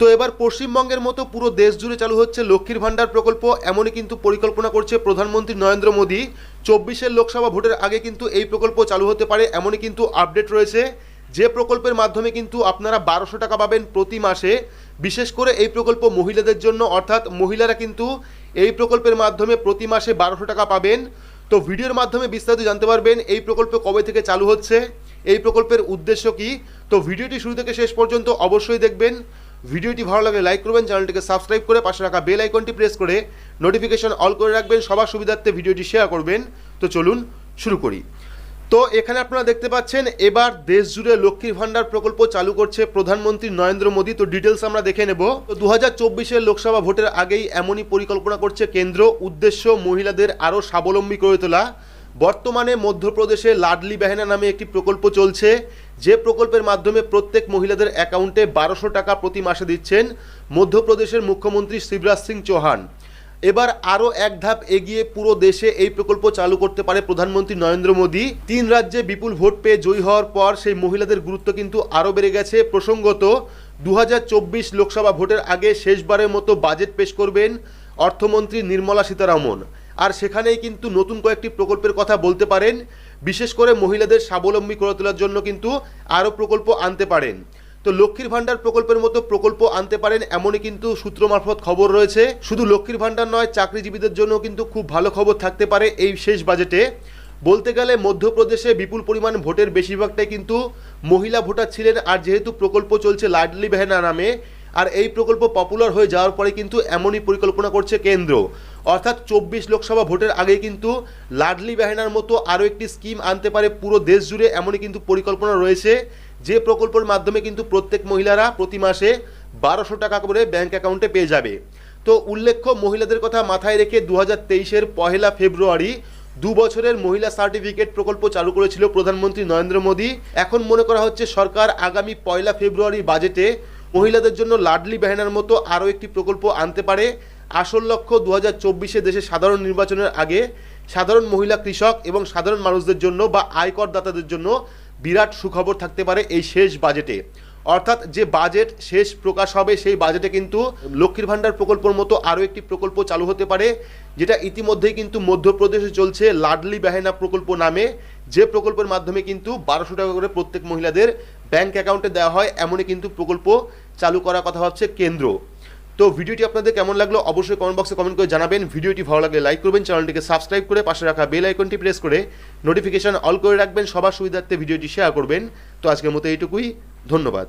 তো এবার পশ্চিমবঙ্গের মতো পুরো দেশ জুড়ে চালু হচ্ছে লক্ষ্মীর ভাণ্ডার প্রকল্প, এমনই কিন্তু পরিকল্পনা করছে প্রধানমন্ত্রী নরেন্দ্র মোদী। চব্বিশের লোকসভা ভোটের আগে কিন্তু এই প্রকল্প চালু হতে পারে, এমনই কিন্তু আপডেট রয়েছে। যে প্রকল্পের মাধ্যমে কিন্তু আপনারা বারোশো টাকা পাবেন প্রতি মাসে, বিশেষ করে এই প্রকল্প মহিলাদের জন্য, অর্থাৎ মহিলারা কিন্তু এই প্রকল্পের মাধ্যমে প্রতি মাসে বারোশো টাকা পাবেন। তো ভিডিওর মাধ্যমে বিস্তারিত জানতে পারবেন এই প্রকল্প কবে থেকে চালু হচ্ছে, এই প্রকল্পের উদ্দেশ্য কি। তো ভিডিওটি শুরু থেকে শেষ পর্যন্ত অবশ্যই দেখবেন। ভিডিওটি ভালো লাগলে লাইক করবেন, চ্যানেলটিকে সাবস্ক্রাইব করে পাশে রাখা বেল আইকনটি প্রেস করে নোটিফিকেশন অল করে রাখবেন, সবার সুবিধার্থে ভিডিওটি শেয়ার করবেন। তো চলুন শুরু করি। তো এখানে আপনারা দেখতে পাচ্ছেন, এবার দেশ জুড়ে লক্ষ্মীর ভাণ্ডার প্রকল্প চালু করছে প্রধানমন্ত্রী নরেন্দ্র মোদী। তো ডিটেলস আমরা দেখে নেব। তো দু হাজার লোকসভা ভোটের আগেই এমনই পরিকল্পনা করছে কেন্দ্র। উদ্দেশ্য মহিলাদের আরও স্বাবলম্বী করে তোলা। বর্তমানে মধ্যপ্রদেশে লাডলি বেহেনা নামে একটি প্রকল্প চলছে। যে প্রকল্পের মাধ্যমে প্রত্যেক মহিলাদের অ্যাকাউন্টে বারোশো টাকা প্রতি মাসে দিচ্ছেন মধ্যপ্রদেশের মুখ্যমন্ত্রী শিবরাজ সিং চৌহান। এবার আরও এক ধাপ এগিয়ে পুরো দেশে এই প্রকল্প চালু করতে পারে প্রধানমন্ত্রী নরেন্দ্র মোদী। তিন রাজ্যে বিপুল ভোট পেয়ে জয়ী হওয়ার পর সেই মহিলাদের গুরুত্ব কিন্তু আরও বেড়ে গেছে। প্রসঙ্গত দু হাজার চব্বিশ লোকসভা ভোটের আগে শেষবারের মতো বাজেট পেশ করবেন অর্থমন্ত্রী নির্মলা সীতারামন। আর সেখানেই কিন্তু নতুন কয়েকটি প্রকল্পের কথা বলতে পারেন। বিশেষ করে মহিলাদের স্বাবলম্বী করে তোলার জন্য কিন্তু আরও প্রকল্প আনতে পারেন। তো লক্ষ্মীর ভাণ্ডার প্রকল্পের মতো প্রকল্প আনতে পারেন এমনই কিন্তু সূত্র মারফত খবর রয়েছে। শুধু লক্ষ্মীর ভাণ্ডার নয়, চাকরিজীবীদের জন্য কিন্তু খুব ভালো খবর থাকতে পারে এই শেষ বাজেটে। বলতে গেলে মধ্যপ্রদেশে বিপুল পরিমাণ ভোটের বেশিরভাগটাই কিন্তু মহিলা ভোটার ছিলেন আর যেহেতু প্রকল্প চলছে লাডলি বেহেনা নামে আর এই প্রকল্প পপুলার হয়ে যাওয়ার পরে কিন্তু এমনই পরিকল্পনা করছে কেন্দ্র। অর্থাৎ চব্বিশ লোকসভা ভোটের আগেই কিন্তু লাডলি বেহেনার মতো আরও একটি স্কিম আনতে পারে পুরো দেশ জুড়ে, এমনই কিন্তু পরিকল্পনা রয়েছে। যে প্রকল্পের মাধ্যমে কিন্তু প্রত্যেক মহিলারা প্রতি মাসে বারোশো টাকা করে ব্যাংক অ্যাকাউন্টে পেয়ে যাবে। তো উল্লেখ্য, মহিলাদের কথা মাথায় রেখে দু হাজার তেইশের পহেলা ফেব্রুয়ারি দু বছরের মহিলা সার্টিফিকেট প্রকল্প চালু করেছিল প্রধানমন্ত্রী নরেন্দ্র মোদী। এখন মনে করা হচ্ছে সরকার আগামী পয়লা ফেব্রুয়ারি বাজেটে মহিলাদের জন্য লাডলি বেহেনার মতো আরও একটি প্রকল্প আনতে পারে। আসল লক্ষ্য দু হাজার চব্বিশে দেশে সাধারণ নির্বাচনের আগে সাধারণ মহিলা কৃষক এবং সাধারণ মানুষদের জন্য বা আয়করদাতাদের জন্য বিরাট সুখবর থাকতে পারে এই শেষ বাজেটে। অর্থাৎ যে বাজেট শেষ প্রকাশ হবে সেই বাজেটে কিন্তু লক্ষ্মীর ভাণ্ডার প্রকল্পের মতো আরও একটি প্রকল্প চালু হতে পারে, যেটা ইতিমধ্যেই কিন্তু মধ্যপ্রদেশে চলছে লাডলি বেহেনা প্রকল্প নামে। যে প্রকল্পের মাধ্যমে কিন্তু বারোশো টাকা করে প্রত্যেক মহিলাদের ব্যাংক অ্যাকাউন্টে দেওয়া হয়, এমনই কিন্তু প্রকল্প চালু করার কথা ভাবছে কেন্দ্র। তো ভিডিওটি আপনাদের কেমন লাগল অবশ্যই কমেন্ট বক্সে কমেন্ট করে জানাবেন। ভিডিওটি ভালো লাগলে লাইক করবেন, চ্যানেলটিকে সাবস্ক্রাইব করে পাশে রাখা বেল আইকনটি প্রেস করে নোটিফিকেশান অল করে রাখবেন। সবার সুবিধার্থে ভিডিওটি শেয়ার করবেন। তো আজকের মতো এইটুকুই, ধন্যবাদ।